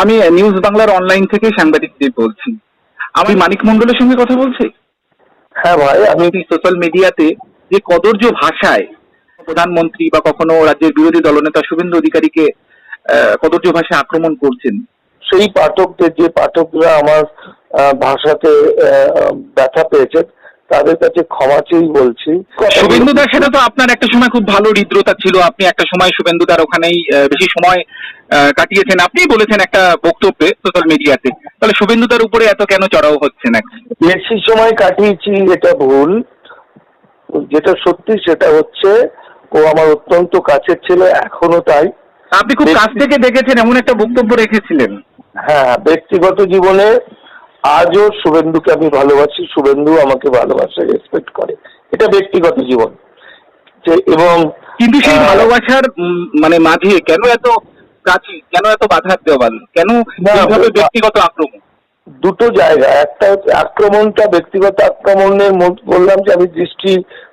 আমি নিউজ বাংলার অনলাইন থেকে সাংবাদিক দেব বলছি। আমি মানিক মন্ডলের সঙ্গে কথা বলছি? হ্যাঁ ভাই আমি আপনি সোশ্যাল মিডিয়াতে যে কদর্য ভাষায় প্রধানমন্ত্রী বা কখনো রাজ্যের বিরোধী দলনেতা শুভেন্দু অধিকারীকে কদর্য ভাষায় আক্রমণ করছেন। সেই পাঠকদের যে পাঠকরা আমার ভাষাতে ব্যথা পেয়েছে তাদের কাছে ক্ষমা চেয়েই বলছি। শুভেন্দু দার সাথে তো আপনার একটা সময় খুব ভালো হৃদ্রতা ছিল। আপনি একটা সময় শুভেন্দু দার ওখানেই বেশি সময় কাটিয়েছেন। আপনি বলেছেন একটা বক্তব্যে সোশ্যাল মিডিয়াতে। তাহলে শুভেন্দু দার উপরে এত কেন চড়াও হচ্ছে না? বেশি সময় কাটিয়েছি এটা ভুল। যেটা সত্যি সেটা হচ্ছে ও আমার অত্যন্ত কাছের ছেলে এখনও তাই। আপনি খুব কাছ থেকে দেখেছেন এমন একটা বক্তব্য রেখেছিলেন। হ্যাঁ ব্যক্তিগত জীবনে আজও শুভেন্দুকে আমি ভালোবাসি শুভেন্দু আমাকে ভালোবাসে রেসপেক্ট করে। এটা ব্যক্তিগত জীবন। যে এবং কিন্তু সেই ভালোবাসার মানে মাঝে কেন এত কাছে কেন এত বাধার দেওয়াল কেন ব্যক্তিগত আক্রমণ? দুটো জায়গা। একটা হচ্ছে আক্রমণটা ব্যক্তিগত আক্রমণের বললাম যে আমি দৃষ্টি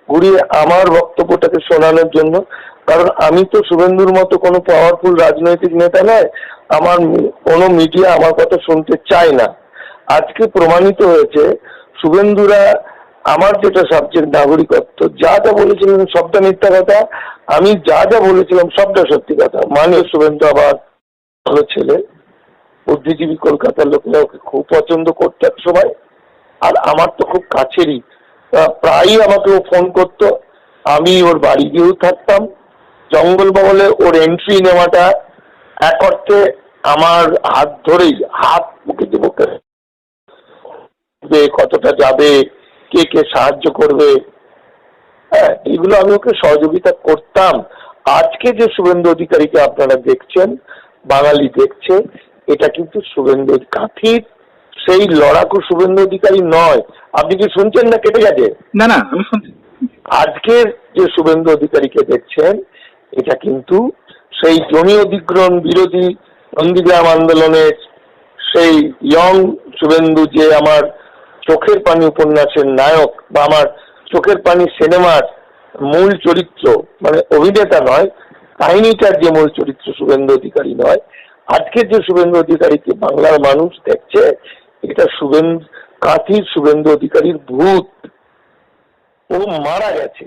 ঘুরিয়ে আমার বক্তব্যটাকে শোনানোর জন্য। কারণ আমি তো শুভেন্দুর মতো কোনো পাওয়ারফুল রাজনৈতিক নেতা নয়। আমার কোনো মিডিয়া আমার কথা শুনতে চায় না। আজকে প্রমাণিত হয়েছে, শুভেন্দুরা আমার যেটা সাবজেক্ট নাগরিকত্ব, যা যা বলেছিলেন সবটা মিথ্যা কথা, আমি যা যা বলেছিলাম সবটা সত্যি কথা। মানীয় শুভেন্দু আবার ভালো ছেলে, বুদ্ধিজীবী কলকাতার লোকেরা ওকে খুব পছন্দ করতো এক সময়, আর আমার তো খুব কাছেরই। প্রায়ই আমাকে ও ফোন করতো, আমি ওর বাড়ি গিয়েও থাকতাম। জঙ্গলমহলে ওর এন্ট্রি নেওয়াটা এক অর্থে আমার হাত ধরেই, হাত মুখে যে মুখে যে কতটা যাবে কে কে সাহায্য করবে। হ্যাঁ এগুলো আমি ওকে সহযোগিতা করতাম। আজকে যে শুভেন্দু অধিকারীকে আপনারা দেখছেন বাঙালি দেখছে এটা কিন্তু শুভেন্দু কাঠির সেই লড়াকু শুভেন্দু অধিকারী নয়। আপনি কি শুনছেন না কেটে গেছে? না না আমি শুনছি। আজকের যে শুভেন্দু অধিকারীকে দেখছেন এটা কিন্তু সেই জমি অধিগ্রহণ বিরোধী নন্দীগ্রাম আন্দোলনের সেই ইয়ং শুভেন্দু যে আমার চোখের পানি উপন্যাসের নায়ক বা আমার চোখের পানি সিনেমার মূল চরিত্র মানে অভিনেতা নয়, কাহিনীটার যে মূল চরিত্র শুভেন্দু অধিকারী নয় আজকের যে শুভেন্দু অধিকারীকে বাংলার মানুষ দেখছে, এটা শুভেন্দু কাঁথির শুভেন্দু অধিকারীর ভূত ও মারা গেছে।